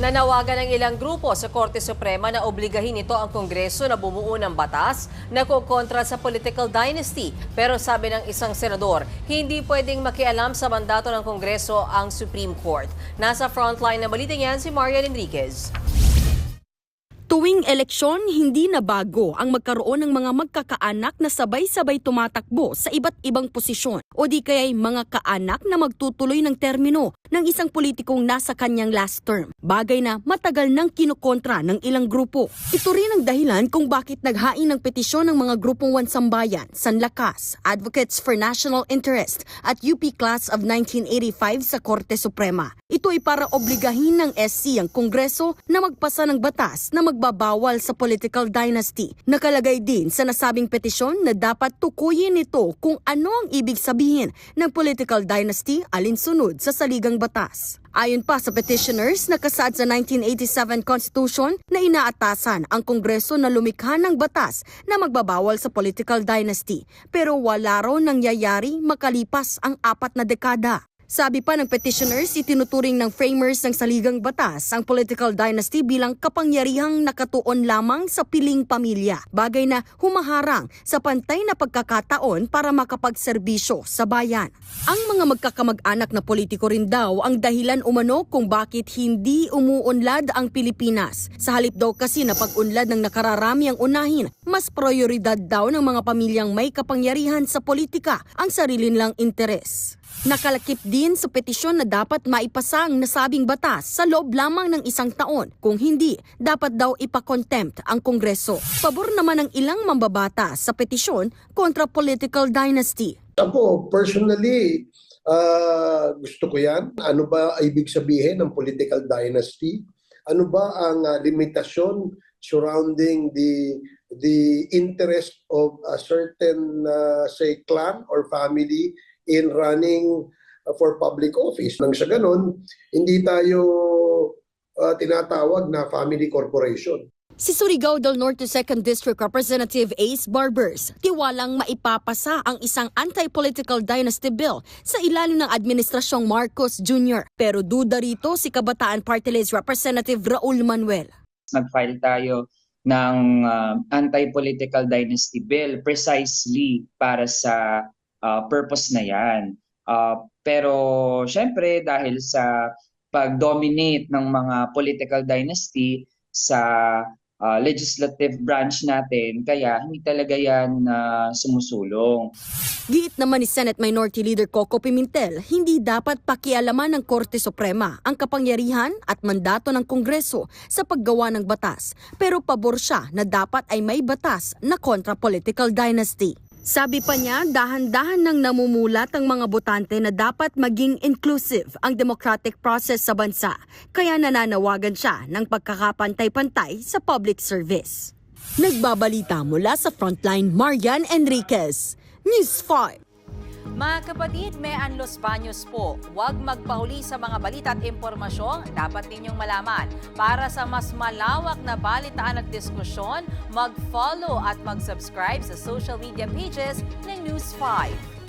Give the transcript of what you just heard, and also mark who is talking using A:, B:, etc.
A: Nanawagan ng ilang grupo sa Korte Suprema na obligahin ito ang Kongreso na bumuo ng batas na kukontra sa political dynasty. Pero sabi ng isang senador, hindi pwedeng makialam sa mandato ng Kongreso ang Supreme Court. Nasa frontline na balita yan si Marian Enriquez.
B: Tuwing eleksyon, hindi na bago ang magkaroon ng mga magkakaanak na sabay-sabay tumatakbo sa iba't ibang posisyon o di kaya'y mga kaanak na magtutuloy ng termino ng isang politikong nasa kanyang last term. Bagay na matagal nang kinukontra ng ilang grupo. Ito rin ang dahilan kung bakit naghain ng petisyon ng mga grupong Wansambayan, Sanlakas, Advocates for National Interest at UP Class of 1985 sa Korte Suprema. Ito ay para obligahin ng SC ang Kongreso na magpasa ng batas na magbabawal sa political dynasty. Nakalagay din sa nasabing petisyon na dapat tukuyin nito kung ano ang ibig sabihin ng political dynasty alinsunod sa saligang batas. Ayon pa sa petitioners, nakasaad sa 1987 Constitution na inaatasan ang Kongreso na lumikha ng batas na magbabawal sa political dynasty. Pero wala raw nangyayari makalipas ang apat na dekada. Sabi pa ng petitioners, itinuturing ng framers ng saligang batas ang political dynasty bilang kapangyarihang nakatuon lamang sa piling pamilya. Bagay na humaharang sa pantay na pagkakataon para makapagserbisyo sa bayan. Ang mga magkakamag-anak na politiko rin daw ang dahilan umano kung bakit hindi umuunlad ang Pilipinas. Sa halip daw kasi na pag-unlad ng nakararami ang unahin, mas prioridad daw ng mga pamilyang may kapangyarihan sa politika ang sarili nilang interes. Nakalakip din sa petisyon na dapat maipasa ang nasabing batas sa loob lamang ng isang taon. Kung hindi, dapat daw ipakontempt ang Kongreso. Pabor naman ng ilang mambabata sa petisyon kontra political dynasty.
C: Ako, personally, ah, gusto ko yan. Ano ba ibig sabihin ng political dynasty? Ano ba ang ah, limitasyon surrounding the the interest of a certain, ah, say, clan or family in running ah, for public office? Nang sa ganun, hindi tayo ah, tinatawag na family corporation.
B: Si Surigao del Norte 2nd District Representative Ace Barbers, tiwalang maipapasa ang isang anti-political dynasty bill sa ilalim ng Administrasyong Marcos Jr. Pero duda rito si Kabataan Party List Representative Raul Manuel.
D: nag-file tayo ng uh, anti-political dynasty bill precisely para sa uh, purpose na yan. Uh, pero syempre dahil sa pag-dominate ng mga political dynasty sa uh, legislative branch natin, kaya hindi talaga yan uh, sumusulong.
B: Giit naman ni Senate Minority Leader Coco Pimentel, hindi dapat pakialaman ng Korte Suprema ang kapangyarihan at mandato ng Kongreso sa paggawa ng batas. Pero pabor siya na dapat ay may batas na kontra political dynasty. Sabi pa niya, dahan-dahan nang namumulat ang mga botante na dapat maging inclusive ang democratic process sa bansa. Kaya nananawagan siya ng pagkakapantay-pantay sa public service. Nagbabalita mula sa Frontline, Marian Enriquez. News 5.
A: Mga kapatid, may Anlos Baños po. Huwag magpahuli sa mga balita at impormasyong dapat ninyong malaman. Para sa mas malawak na balitaan at diskusyon, mag-follow at mag-subscribe sa social media pages ng News 5.